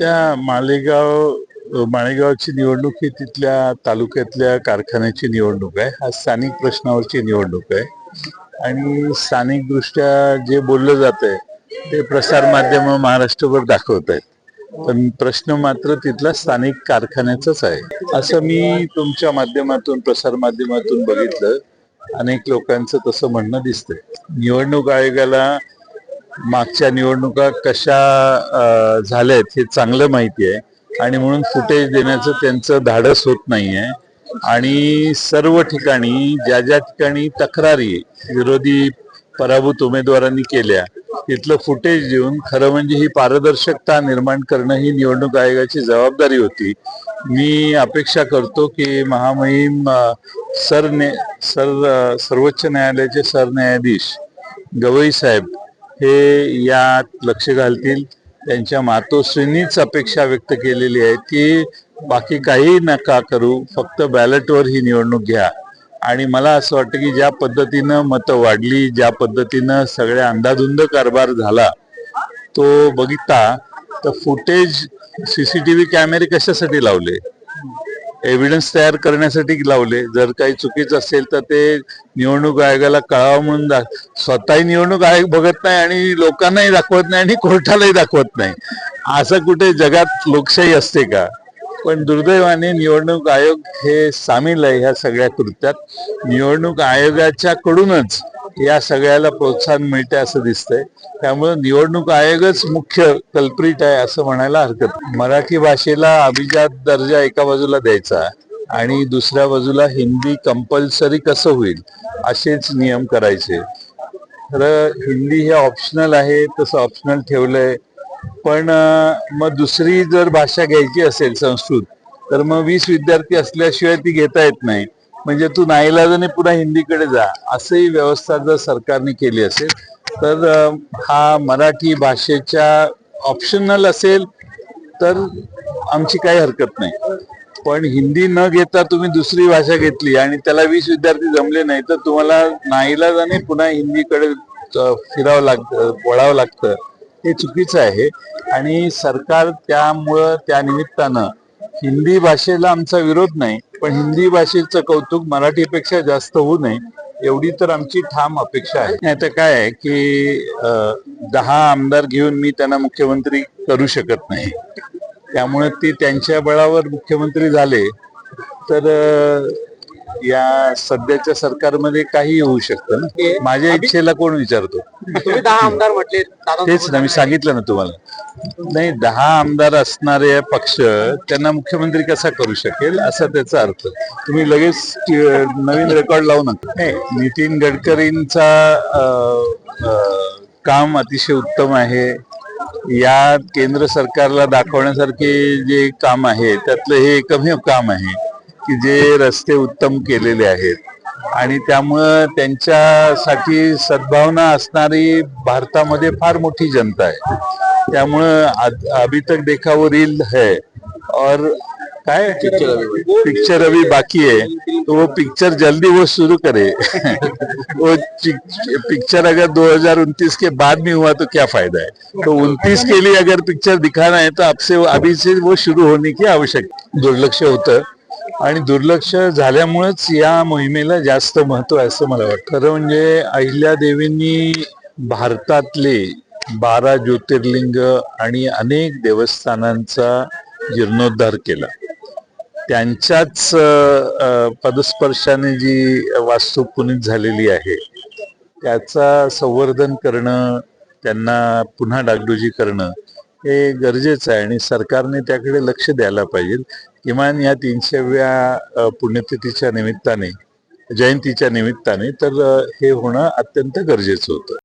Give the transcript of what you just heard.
त्या मालेगाव माळेगावची निवडणूक ही तिथल्या तालुक्यातल्या कारखान्याची निवडणूक आहे. हा स्थानिक प्रश्नावरची निवडणूक आहे. आणि स्थानिक दृष्ट्या जे बोललं जात आहे ते प्रसार माध्यम महाराष्ट्रभर दाखवत आहेत. पण प्रश्न मात्र तिथला स्थानिक कारखान्याचाच आहे. असं मी तुमच्या माध्यमातून प्रसार माध्यमातून बघितलं. अनेक लोकांचं तसं म्हणणं दिसतंय. निवडणूक आयोगाला मागच्या निवडणुका कशा झाल्यात हे चांगलं माहिती आहे. आणि म्हणून फुटेज देण्याचं त्यांचं धाडस होत नाही आहे आणि सर्व ठिकाणी ज्या ज्या ठिकाणी तक्रारी विरोधी पराभूत उमेदवारांनी केल्या तिथलं फुटेज देऊन खरं म्हणजे ही पारदर्शकता निर्माण करणं ही निवडणूक आयोगाची जबाबदारी होती. मी अपेक्षा करतो की महामहिम सरने सर सर्वोच्च न्यायालयाचे सरन्यायाधीश गवई साहेब हे यात लक्ष घालतील. त्यांच्या मातोश्रींनीच अपेक्षा व्यक्त केलेली आहे की बाकी काही नका करू फक्त बॅलेटवर ही निवडणूक घ्या. आणि मला असं वाटतं की ज्या पद्धतीनं मतं वाढली ज्या पद्धतीनं सगळ्या अंदाधुंद कारभार झाला तो बघितला तर फुटेज सीसीटीव्ही कॅमेरे कशासाठी लावले? एव्हिडन्स तयार करण्यासाठी लावले. जर काही चुकीचं असेल तर ते निवडणूक आयोगाला कळावं म्हणून दा- स्वतःही निवडणूक आयोग बघत नाही आणि लोकांनाही दाखवत नाही आणि कोर्टालाही दाखवत नाही. असं कुठे जगात लोकशाही असते का? पण दुर्दैवाने निवडणूक आयोग हे सामील आहे ह्या सगळ्या कृत्यात. निवडणूक आयोगाच्या कडूनच या सगळ्याला प्रोत्साहन मिळते असं दिसतंय. त्यामुळे निवडणूक आयोगच मुख्य कल्प्रिट आहे असं म्हणायला हरकत मराठी भाषेला अभिजात दर्जा एका बाजूला द्यायचा आणि दुसऱ्या बाजूला हिंदी कंपल्सरी कसं होईल असेच नियम करायचे. खरं हिंदी हे ऑप्शनल आहे तसं ऑप्शनल ठेवलंय. पण मग दुसरी जर भाषा घ्यायची असेल संस्कृत तर मग वीस विद्यार्थी असल्याशिवाय ती घेता येत नाही. म्हणजे तू नाईलाजाने पुन्हा हिंदीकडे जा. असंही व्यवस्था जर सरकारने केली असेल तर हा मराठी भाषेच्या ऑप्शनल असेल तर आमची काही हरकत नाही. पण हिंदी न घेता तुम्ही दुसरी भाषा घेतली आणि त्याला वीस विद्यार्थी जमले नाही तर तुम्हाला नाईलाजाने पुन्हा हिंदीकडे फिरावं लागतं वळावं लागतं. हे चुकीचं आहे. आणि सरकार त्यामुळं त्या निमित्तानं हिंदी भाषेला आमचा विरोध नाही. पण हिंदी भाषेचं कौतुक मराठीपेक्षा जास्त होऊ नये एवढी तर आमची ठाम अपेक्षा आहे. नाही तर काय आहे की दहा आमदार घेऊन मी त्यांना मुख्यमंत्री करू शकत नाही. त्यामुळे ते त्यांच्या बळावर मुख्यमंत्री झाले तर या सध्याच्या सरकारमध्ये काही होऊ शकतं ना? माझ्या इच्छेला कोण विचारतो? तुम्ही दहा आमदार म्हटले तेच ना मी सांगितलं ना तुम्हाला. नाही दहा आमदार असणारे पक्ष त्यांना मुख्यमंत्री कसा करू शकेल असा त्याचा अर्थ. तुम्ही लगेच नवीन रेकॉर्ड लावू नका. नाही नितीन गडकरींचा काम अतिशय उत्तम आहे. या केंद्र सरकारला दाखवण्यासारखे जे काम आहे त्यातलं हे एकमेव काम आहे. की जे रस्ते उत्तम केलेले आहेत. आणि त्यामुळं त्यांच्यासाठी सद्भावना असणारी भारतामध्ये फार मोठी जनता आहे. त्यामुळं अभी तक देखा वो रील है. और काय? पिक्चर अभी बाकी. है तो वो पिक्चर जल्दी वो शुरू करे. वो पिक्चर अगर 2029 के बाद में हुआ तो क्या फायदा है? तो 29 के लिए अगर पिक्चर दिखाना है तो आपसे अभी से वो शुरू होने की आवश्यक दुर्लक्ष होतं. आणि दुर्लक्ष झाल्यामुळेच या मोहिमेला जास्त महत्त्व आहे असं मला वाटतं. खरं म्हणजे अहिल्यादेवींनी भारतातले बारा ज्योतिर्लिंग आणि अनेक देवस्थानांचा जीर्णोद्धार केला. त्यांच्याच पदस्पर्शाने जी वास्तू पुनीत झालेली आहे त्याचा संवर्धन करणं त्यांना पुन्हा डागडुजी करणं हे गरजेचं आहे आणि सरकारने त्याकडे लक्ष द्यायला पाहिजे. किमान या तीनशेव्या पुण्यतिथीच्या निमित्ताने जयंतीच्या निमित्ताने तर हे होणं अत्यंत गरजेचं होतं.